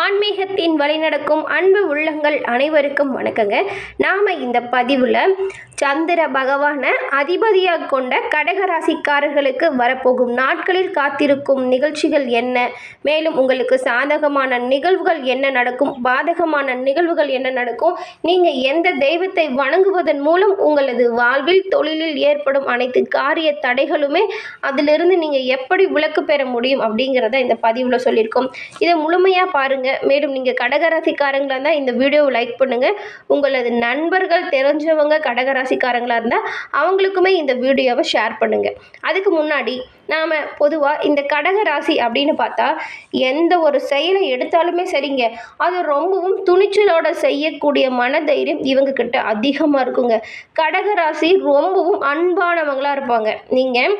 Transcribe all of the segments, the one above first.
ஆன்மீகத்தின் வழிநடக்கும் அன்பு உள்ளங்கள் அனைவருக்கும் வணக்கங்க. நாம் இந்த பதிவில் சந்திர பகவானை அதிபதியாக கொண்ட கடகராசிக்காரர்களுக்கு வரப்போகும் நாட்களில் காத்திருக்கும் நிகழ்ச்சிகள் என்ன? மேலும் உங்களுக்கு சாதகமான நிகழ்வுகள் என்ன நடக்கும்? பாதகமான நிகழ்வுகள் என்ன நடக்கும்? நீங்கள் எந்த தெய்வத்தை வணங்குவதன் மூலம் உங்களது வாழ்வில் தொழிலில் ஏற்படும் அனைத்து காரிய தடைகளுமே அதிலிருந்து நீங்கள் எப்படி விலக்கு பெற முடியும் அப்படிங்கிறத இந்த பதிவில் சொல்லியிருக்கோம். இதை முழுமையாக பாருங்கள் மேலும் நீங்கள் கடகராசிக்காரங்களாக தான் இந்த வீடியோவை லைக் பண்ணுங்கள் உங்களது நண்பர்கள் தெரிஞ்சவங்க ராசிக்காரங்களாக இருந்தால் அவங்களுக்குமே இந்த வீடியோவை ஷேர் பண்ணுங்கள் அதுக்கு முன்னாடி நாம் பொதுவாக இந்த கடக ராசி அப்படின்னு பார்த்தா எந்த ஒரு செயலை எடுத்தாலுமே சரிங்க. அது ரொம்பவும் துணிச்சலோட செய்யக்கூடிய மனதைரியம் இவங்க கிட்ட அதிகமாக இருக்குங்க. கடக ராசி ரொம்பவும் அன்பானவங்களாக இருப்பாங்க. நீங்கள்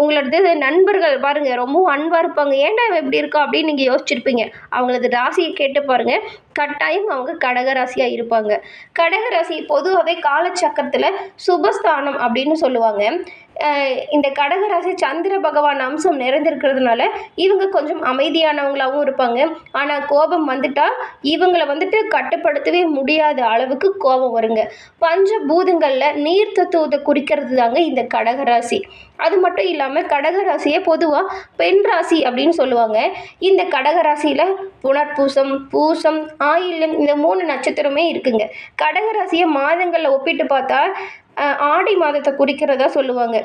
உங்களோடது நண்பர்கள் பாருங்கள் ரொம்பவும் அன்பாக இருப்பாங்க. ஏன்டா இவன் இப்படி இருக்கா அப்படின்னு நீங்கள் யோசிச்சிருப்பீங்க. அவங்களது ராசியை கேட்டு பாருங்கள் கட்டாயம் அவங்க கடகராசியாக இருப்பாங்க. கடகராசி பொதுவாகவே காலச்சக்கரத்தில் சுபஸ்தானம் அப்படின்னு சொல்லுவாங்க. இந்த கடகராசி சந்திர பகவான் அம்சம் நிறைந்திருக்கிறதுனால இவங்க கொஞ்சம் அமைதியானவங்களாகவும் இருப்பாங்க. ஆனால் கோபம் வந்துட்டால் இவங்களை வந்துட்டு கட்டுப்படுத்தவே முடியாத அளவுக்கு கோபம் வருங்க. பஞ்சபூதங்களில் நீர் தத்துவத்தை குறிக்கிறது தாங்க இந்த கடகராசி அது மட்டும் இல்லாமல் கடகராசியை பொதுவாக பெண் ராசி அப்படின்னு சொல்லுவாங்க. இந்த கடகராசியில் புனர்பூசம் பூசம் ஆயில்யம் இந்த மூணு நட்சத்திரமே இருக்குங்க. கடகராசியை மாதங்களில் ஒப்பிட்டு பார்த்தா ஆடி மாதத்தை குறிக்கிறதா சொல்லுவாங்க.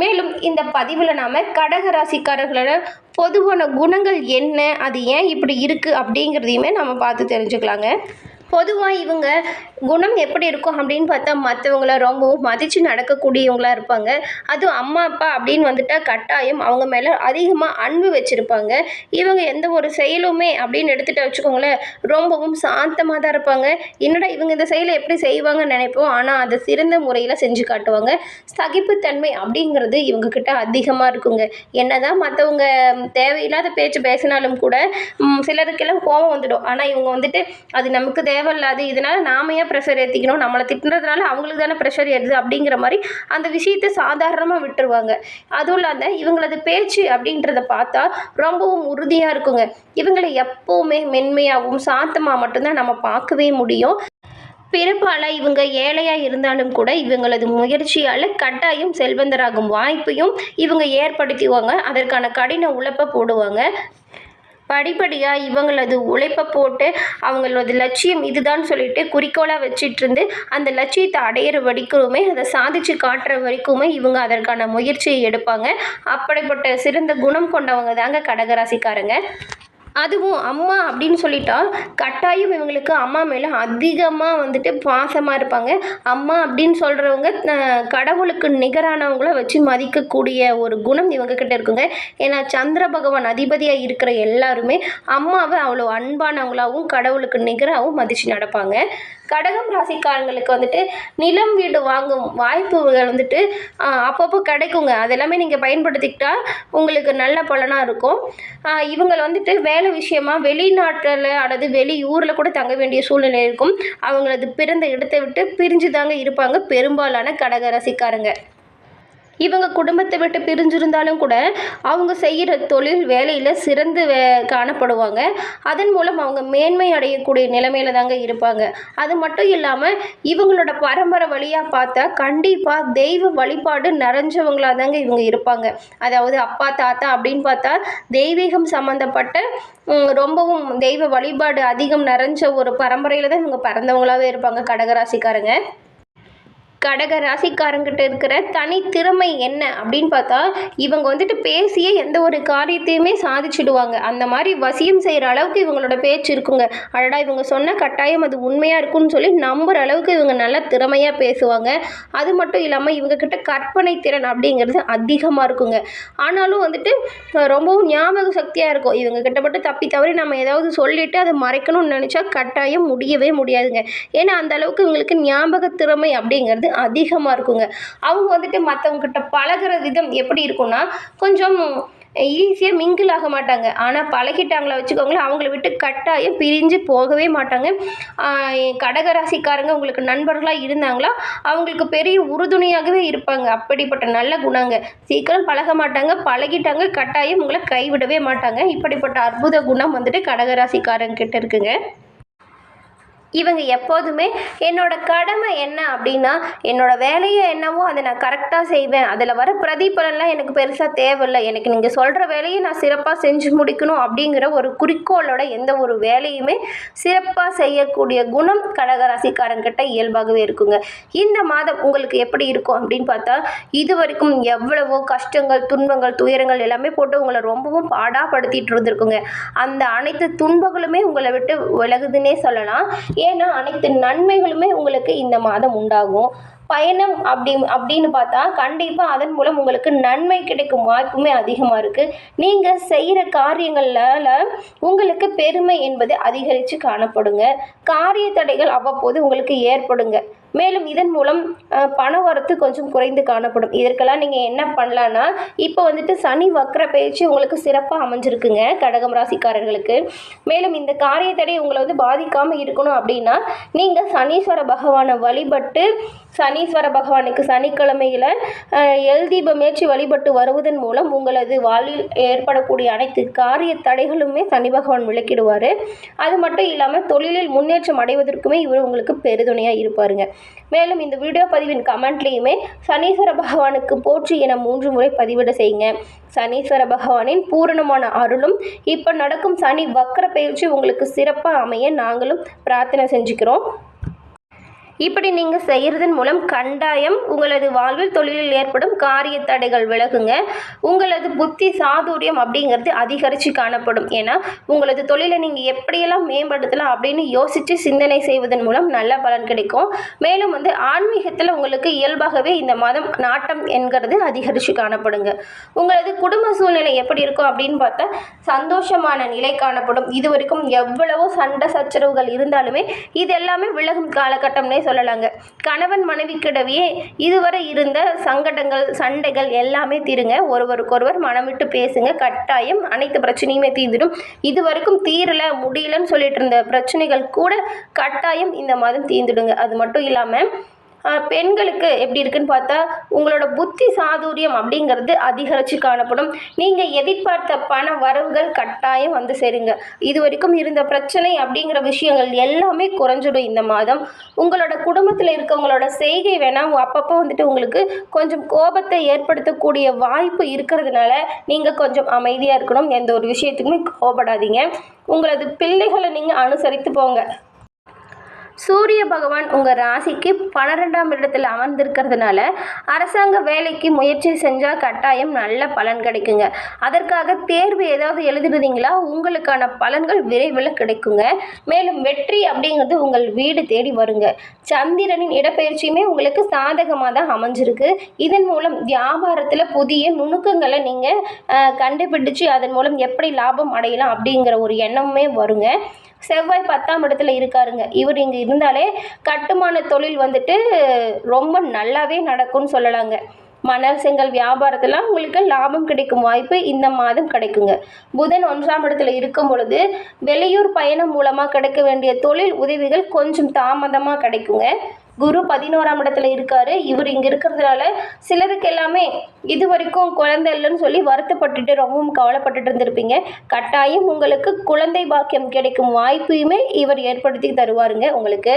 மேலும் இந்த பதிவில் நாம் கடகராசிக்காரர்களோட பொதுவான குணங்கள் என்ன அது ஏன் இப்படி இருக்குது அப்படிங்கிறதையுமே நம்ம பார்த்து தெரிஞ்சுக்கலாங்க. பொதுவாக இவங்க குணம் எப்படி இருக்கும் அப்படின்னு பார்த்தா மற்றவங்கள ரொம்பவும் மதித்து நடக்கக்கூடியவங்களா இருப்பாங்க. அதுவும் அம்மா அப்பா அப்படின்னு வந்துட்டால் கட்டாயம் அவங்க மேலே அதிகமாக அன்பு வச்சுருப்பாங்க. இவங்க எந்த ஒரு செயலுமே அப்படின்னு எடுத்துகிட்டு வச்சுக்கோங்களேன் ரொம்பவும் சாந்தமாக தான் இருப்பாங்க. என்னடா இவங்க இந்த செயலை எப்படி செய்வாங்கன்னு நினைப்போம். ஆனால் அதை சிறந்த முறையில் செஞ்சு காட்டுவாங்க. சகிப்புத்தன்மை அப்படிங்கிறது இவங்கக்கிட்ட அதிகமாக இருக்குங்க. என்னதான் மற்றவங்க தேவையில்லாத பேச்சு பேசினாலும் கூட சிலருக்கெல்லாம் கோபம் வந்துடும். ஆனால் இவங்க வந்துட்டு அது நமக்கு தேவை தேவையில்லாது இதனால் நாம ஏன் ப்ரெஷர் ஏற்றிக்கணும் நம்மளை திட்டுறதுனால அவங்களுக்கு தானே ப்ரெஷர் ஏறுது அப்படிங்கிற மாதிரி அந்த விஷயத்தை சாதாரணமாக விட்டுருவாங்க. அதுவும் இல்லாத இவங்களது பேச்சு அப்படின்றத பார்த்தா ரொம்பவும் உறுதியாக இருக்குங்க. இவங்களை எப்போவுமே மென்மையாகவும் சாந்தமாக மட்டும்தான் நம்ம பார்க்கவே முடியும். பிறப்பால் இவங்க ஏழையாக இருந்தாலும் கூட இவங்களது முயற்சியால் கட்டாயம் செல்வந்தராகும் வாய்ப்பையும் இவங்க ஏற்படுத்திவாங்க அதற்கான கடின உழைப்பை போடுவாங்க. படிப்படியாக இவங்களது உழைப்பை போட்டு அவங்களது லட்சியம் இதுதான் சொல்லிட்டு குறிக்கோளாக வச்சிட்டு இருந்து அந்த லட்சியத்தை அடையிற வரைக்குமே அதை சாதிச்சு காட்டுற வரைக்குமே இவங்க அதற்கான முயற்சியை எடுப்பாங்க. அப்படிப்பட்ட சிறந்த குணம் கொண்டவங்க தாங்க கடகராசிக்காரங்க. அதுவும் அம்மா அப்படின்னு சொல்லிட்டா கட்டாயம் இவங்களுக்கு அம்மா மேலே அதிகமாக வந்துட்டு பாசமாக இருப்பாங்க. அம்மா அப்படின்னு சொல்கிறவங்க கடவுளுக்கு நிகரானவங்கள வச்சு மதிக்கக்கூடிய ஒரு குணம் இவங்கக்கிட்ட இருக்குங்க. ஏன்னா சந்திர பகவான் அதிபதியாக இருக்கிற எல்லாருமே அம்மாவை அவ்வளோ அன்பானவங்களாகவும் கடவுளுக்கு நிகராகவும் மதித்து நடப்பாங்க. கடகம் ராசிக்காரங்களுக்கு வந்துட்டு நிலம் வீடு வாங்கும் வாய்ப்புகள் வந்துட்டு அப்பப்போ கிடைக்குங்க. அதெல்லாமே நீங்கள் பயன்படுத்திக்கிட்டால் உங்களுக்கு நல்ல பலனாக இருக்கும். இவங்களை வந்துட்டு வேலை விஷயமா வெளிநாட்டில் அல்லது வெளியூரில் கூட தங்க வேண்டிய சூழ்நிலை இருக்கும். அவங்களது பிறந்த இடத்தை விட்டு பிரிஞ்சு தாங்க இருப்பாங்க. பெரும்பாலான கடக ராசிக்காரங்க. இவங்க குடும்பத்தை விட்டு பிரிஞ்சிருந்தாலும் கூட அவங்க செய்கிற தொழில் வேலையில் சிறந்து வே காணப்படுவாங்க. அதன் மூலம் அவங்க மேன்மை அடையக்கூடிய நிலைமையில தாங்க இருப்பாங்க. அது மட்டும் இல்லாமல் இவங்களோட பரம்பரை வழியாக பார்த்தா கண்டிப்பாக தெய்வ வழிபாடு நிறைஞ்சவங்களாக தாங்க இவங்க இருப்பாங்க. அதாவது அப்பா தாத்தா அப்படின்னு பார்த்தா தெய்வீகம் சம்மந்தப்பட்ட ரொம்பவும் தெய்வ வழிபாடு அதிகம் நிறைஞ்ச ஒரு பரம்பரையில் தான் இவங்க பிறந்தவங்களாகவே இருப்பாங்க கடகராசிக்காரங்க. கடக ராசிக்காரங்கிட்ட இருக்கிற தனித்திறமை என்ன அப்படின்னு பார்த்தா இவங்க வந்துட்டு பேசியே எந்த ஒரு காரியத்தையுமே சாதிச்சிடுவாங்க. அந்த மாதிரி வசியம் செய்கிற அளவுக்கு இவங்களோட பேச்சு இருக்குங்க. அடடா இவங்க சொன்ன கட்டாயம் அது உண்மையாக இருக்கும்னு சொல்லி நம்புகிற அளவுக்கு இவங்க நல்லா திறமையாக பேசுவாங்க. அது மட்டும் இல்லாமல் இவங்க கிட்ட கற்பனை திறன் அப்படிங்கிறது அதிகமாக இருக்குங்க. ஆனாலும் வந்துட்டு ரொம்பவும் ஞாபக சக்தியாக இருக்கும். இவங்க கிட்ட மட்டும் தப்பி தவறி நம்ம ஏதாவது சொல்லிட்டு அதை மறைக்கணும்னு நினச்சா கட்டாயம் முடியவே முடியாதுங்க. ஏன்னா அந்த அளவுக்கு இவங்களுக்கு ஞாபக திறமை அப்படிங்கிறது அதிகமாக இருக்குங்க. அவங்க வந்துட்டு மற்றவங்கக்கிட்ட பழகிற பழகுற விதம் எப்படி இருக்கும்னா கொஞ்சம் ஈஸியாக மிங்கிள் ஆக மாட்டாங்க. ஆனால் பழகிட்டாங்களா வச்சுக்கோங்களேன் அவங்கள விட்டு கட்டாயம் பிரிஞ்சு போகவே மாட்டாங்க. கடகராசிக்காரங்க உங்களுக்கு நண்பர்களாக இருந்தாங்களா அவங்களுக்கு பெரிய உறுதுணையாகவே இருப்பாங்க. அப்படிப்பட்ட நல்ல குணங்க. சீக்கிரம் பழக மாட்டாங்க பழகிட்டாங்க கட்டாயம் உங்களை கைவிடவே மாட்டாங்க. இப்படிப்பட்ட அற்புத குணம் வந்துட்டு கடகராசிக்காரங்க கிட்ட இருக்குங்க. இவங்க எப்போதுமே என்னோட கடமை என்ன அப்படின்னா என்னோட வேலையை என்னவோ அதை நான் கரெக்டாக செய்வேன். அதில் வர பிரதிபலன்லாம் எனக்கு பெருசாக தேவையில்லை. எனக்கு நீங்கள் சொல்கிற வேலையை நான் சிறப்பாக செஞ்சு முடிக்கணும் அப்படிங்கிற ஒரு குறிக்கோளோட எந்த ஒரு வேலையுமே சிறப்பாக செய்யக்கூடிய குணம் கடகராசிக்காரங்கிட்ட இயல்பாகவே இருக்குங்க. இந்த மாதம் உங்களுக்கு எப்படி இருக்கும் அப்படின்னு பார்த்தா இது வரைக்கும் எவ்வளவோ கஷ்டங்கள் துன்பங்கள் துயரங்கள் எல்லாமே போட்டு உங்களை ரொம்பவும் பாடாப்படுத்திட்டு இருந்திருக்குங்க. அந்த அனைத்து துன்பங்களுமே உங்களை விட்டு விலகுதுன்னே சொல்லலாம். ஏன்னா அனைத்து நன்மைகளுமே உங்களுக்கு இந்த மாதம் உண்டாகும். பயணம் அப்படி அப்படின்னு பார்த்தா கண்டிப்பாக அதன் மூலம் உங்களுக்கு நன்மை கிடைக்கும் வாய்ப்புமே அதிகமாக இருக்குது நீங்கள் செய்கிற காரியங்களால் உங்களுக்கு பெருமை என்பது அதிகரித்து காணப்படுங்க. காரிய தடைகள் அவ்வப்போது உங்களுக்கு ஏற்படுங்க. மேலும் இதன் மூலம் பண வரத்து கொஞ்சம் குறைந்து காணப்படும். இதற்கெல்லாம் நீங்கள் என்ன பண்ணலான்னா இப்போ வந்துட்டு சனி வக்ர பயிற்சி உங்களுக்கு சிறப்பாக அமைஞ்சிருக்குங்க கடகம் ராசிக்காரர்களுக்கு. மேலும் இந்த காரிய தடை உங்களை வந்து பாதிக்காமல் இருக்கணும் அப்படின்னா நீங்கள் சனீஸ்வர பகவானை வழிபட்டு சனீஸ்வர பகவானுக்கு சனிக்கிழமையில் எல் தீபம் ஏற்றி வழிபட்டு வருவதன் மூலம் உங்களது வாழ்வில் ஏற்படக்கூடிய அனைத்து காரிய தடைகளுமே சனி பகவான் விளக்கிடுவார். அது மட்டும் இல்லாமல் தொழிலில் முன்னேற்றம் அடைவதற்குமே இவர் உங்களுக்கு பெருதுணையாக இருப்பாருங்க. மேலும் இந்த வீடியோ பதிவின் கமெண்ட்லேயுமே சனீஸ்வர பகவானுக்கு போற்றி என மூன்று முறை பதிவிட செய்யுங்க. சனீஸ்வர பகவானின் பூரணமான அருளும் இப்போ நடக்கும் சனி வக்கர பயிற்சி உங்களுக்கு சிறப்பாக அமைய நாங்களும் பிரார்த்தனை செஞ்சுக்கிறோம். இப்படி நீங்கள் செய்கிறதன் மூலம் கண்டாயம் உங்களது வாழ்வில் தொழிலில் ஏற்படும் காரிய தடைகள் விலகுங்க. உங்களது புத்தி சாதுரியம் அப்படிங்கிறது அதிகரித்து காணப்படும். ஏன்னா உங்களது தொழிலை நீங்கள் எப்படியெல்லாம் மேம்படுத்தலாம் அப்படின்னு யோசித்து சிந்தனை செய்வதன் மூலம் நல்ல பலன் கிடைக்கும். மேலும் வந்து ஆன்மீகத்தில் உங்களுக்கு இயல்பாகவே இந்த மாதம் நாட்டம் என்கிறது அதிகரித்து காணப்படுங்க. உங்களது குடும்ப சூழ்நிலை எப்படி இருக்கும் அப்படின்னு பார்த்தா சந்தோஷமான நிலை காணப்படும். இது வரைக்கும் எவ்வளவோ சண்டை சச்சரவுகள் இருந்தாலுமே இது எல்லாமே விலகும் காலகட்டம்னே சொல்லலாங்க. கணவன் மனைவிக்கிடவே இதுவரை இருந்த சங்கடங்கள் சண்டைகள் எல்லாமே தீருங்க. ஒருவருக்கொருவர் மனம் விட்டு பேசுங்க. கட்டாயம் அனைத்து பிரச்சனையுமே தீர்ந்துடும். இது வரைக்கும் தீரல முடியலன்னு சொல்லிட்டு இருந்த பிரச்சனைகள் கூட கட்டாயம் இந்த மாதம் தீர்ந்துடுங்க. அது மட்டும் இல்லாமல் பெண்களுக்கு எப்படி இருக்குன்னு பார்த்தா உங்களோட புத்தி சாதுரியம் அப்படிங்கிறது அதிகரித்து காணப்படும். நீங்கள் எதிர்பார்த்த பண வரவுகள் கட்டாயம் வந்து சேருங்க. இது வரைக்கும் இருந்த பிரச்சனை அப்படிங்கிற விஷயங்கள் எல்லாமே குறைஞ்சிடும் இந்த மாதம். உங்களோட குடும்பத்தில் இருக்கவங்களோட செய்கை வேணால் அப்பப்போ வந்துட்டு உங்களுக்கு கொஞ்சம் கோபத்தை ஏற்படுத்தக்கூடிய வாய்ப்பு இருக்கிறதுனால நீங்கள் கொஞ்சம் அமைதியாக இருக்கணும். எந்த ஒரு விஷயத்துக்குமே கோபப்படாதீங்க. உங்களது பிள்ளைகளை நீங்கள் அனுசரித்து போங்க. சூரிய பகவான் உங்கள் ராசிக்கு பன்னிரெண்டாம் இடத்தில் அமர்ந்திருக்கிறதுனால அரசாங்க வேலைக்கு முயற்சி செஞ்சால் கட்டாயம் நல்ல பலன் கிடைக்குங்க. அதற்காக தேர்வு ஏதாவது எழுதிருந்தீங்களா? உங்களுக்கான பலன்கள் விரைவில் கிடைக்குங்க. மேலும் வெற்றி அப்படிங்கிறது உங்கள் வீடு தேடி வருங்க. சந்திரனின் இடப்பெயர்ச்சியுமே உங்களுக்கு சாதகமாக தான் அமைஞ்சிருக்கு. இதன் மூலம் வியாபாரத்தில் புதிய நுணுக்கங்களை நீங்கள் கண்டுபிடிச்சு அதன் மூலம் எப்படி லாபம் அடையலாம் அப்படிங்கிற ஒரு எண்ணமுமே வருங்க. செவ்வாய் பத்தாம் இடத்துல இருக்காருங்க. இவர் இங்கே இருந்தாலே கட்டுமான தொழில் வந்துட்டு ரொம்ப நல்லாவே நடக்கும்னு சொல்லலாங்க. மணல் செங்கல் வியாபாரத்தில் உங்களுக்கு லாபம் கிடைக்கும் வாய்ப்பு இந்த மாதம் கிடைக்குங்க. புதன் ஒன்றாம் இடத்துல இருக்கும் பொழுது வெளியூர் பயணம் மூலமாக கிடைக்க வேண்டிய தொழில் உதவிகள் கொஞ்சம் தாமதமாக கிடைக்குங்க. குரு பதினோராம் இடத்துல இருக்காரு. இவர் இங்கே இருக்கிறதுனால சிலருக்கு எல்லாமே இது வரைக்கும் குழந்தை இல்லைன்னு சொல்லி வருத்தப்பட்டுட்டு ரொம்பவும் கவலைப்பட்டுட்டு இருந்திருப்பீங்க. கட்டாயம் உங்களுக்கு குழந்தை பாக்கியம் கிடைக்கும் வாய்ப்பையுமே இவர் ஏற்படுத்தி தருவாருங்க உங்களுக்கு.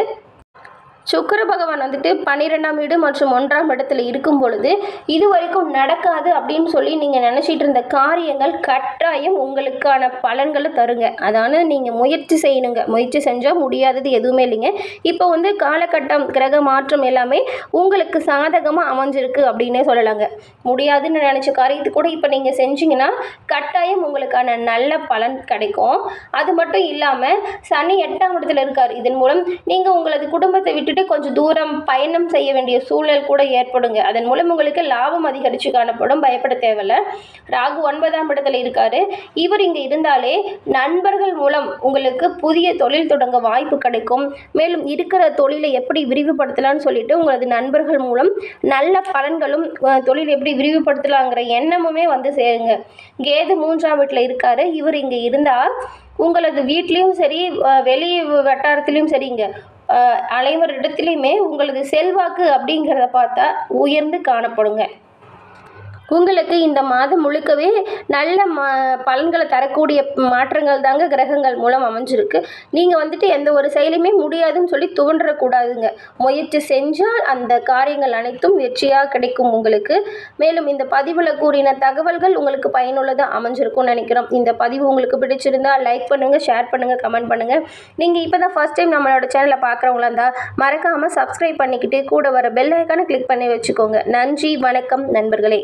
சுக்கர பகவான் வந்துட்டு பன்னிரெண்டாம் வீடு மற்றும் ஒன்றாம் இடத்துல இருக்கும் பொழுது இது வரைக்கும் நடக்காது அப்படின்னு சொல்லி நீங்கள் நினச்சிட்டு இருந்த காரியங்கள் கட்டாயம் உங்களுக்கான பலன்களை தருங்க. அதான நீங்கள் முயற்சி செய்யணுங்க. முயற்சி செஞ்சால் முடியாதது எதுவுமே இல்லைங்க. இப்போ வந்து காலகட்டம் கிரக மாற்றம் எல்லாமே உங்களுக்கு சாதகமாக அமைஞ்சிருக்கு அப்படின்னே சொல்லலாங்க. முடியாதுன்னு நினச்ச காரியத்து கூட இப்போ நீங்கள் செஞ்சீங்கன்னா கட்டாயம் உங்களுக்கான நல்ல பலன் கிடைக்கும். அது மட்டும் இல்லாமல் சனி எட்டாம் இடத்துல இருக்கார். இதன் மூலம் நீங்கள் உங்களது குடும்பத்தை விட்டுட்டு விட்டு கொஞ்சம் தூரம் பயணம் செய்ய வேண்டிய சூழல் கூட ஏற்படுங்க. அதன் மூலம் உங்களுக்கு லாபம் அதிகரித்து காணப்படும். பயப்பட தேவையில்ல. ராகு ஒன்பதாம் இடத்துல இருக்காரு. இவர் இங்கே இருந்தாலே நண்பர்கள் மூலம் உங்களுக்கு புதிய தொழில் தொடங்க வாய்ப்பு கிடைக்கும். மேலும் இருக்கிற தொழிலை எப்படி விரிவுபடுத்தலாம்னு சொல்லிட்டு உங்களது நண்பர்கள் மூலம் நல்ல பலன்களும் தொழில் எப்படி விரிவுபடுத்தலாங்கிற எண்ணமுமே வந்து சேருங்க. கேது மூன்றாம் வீட்டில் இருக்காரு. இவர் இங்கே இருந்தால் உங்களது வீட்லேயும் சரி வெளி வட்டாரத்துலேயும் சரிங்க. அனைவரிடத்துலையுமே உங்களது செல்வாக்கு அப்படிங்கிறத பார்த்தா உயர்ந்து காணப்படுங்க. உங்களுக்கு இந்த மாதம் முழுக்கவே நல்ல ம பலன்களை தரக்கூடிய மாற்றங்கள் தாங்க கிரகங்கள் மூலம் அமைஞ்சிருக்கு. நீங்கள் வந்துட்டு எந்த ஒரு செயலையுமே முடியாதுன்னு சொல்லி துவன்றக்கூடாதுங்க முயற்சி செஞ்சால் அந்த காரியங்கள் அனைத்தும் வெற்றியாக கிடைக்கும் உங்களுக்கு. மேலும் இந்த பதிவில் கூறின தகவல்கள் உங்களுக்கு பயனுள்ளதாக அமைஞ்சிருக்கும்னு நினைக்கிறோம். இந்த பதிவு உங்களுக்கு பிடிச்சிருந்தா லைக் பண்ணுங்கள் ஷேர் பண்ணுங்கள் கமெண்ட் பண்ணுங்கள் நீங்கள் இப்போ தான் ஃபஸ்ட் டைம் நம்மளோட சேனலை பார்க்குறவங்களா இருந்தால் மறக்காமல் சப்ஸ்கிரைப் பண்ணிக்கிட்டு கூட வர பெல் ஐக்கானை கிளிக் பண்ணி வச்சுக்கோங்க. நன்றி வணக்கம் நண்பர்களே.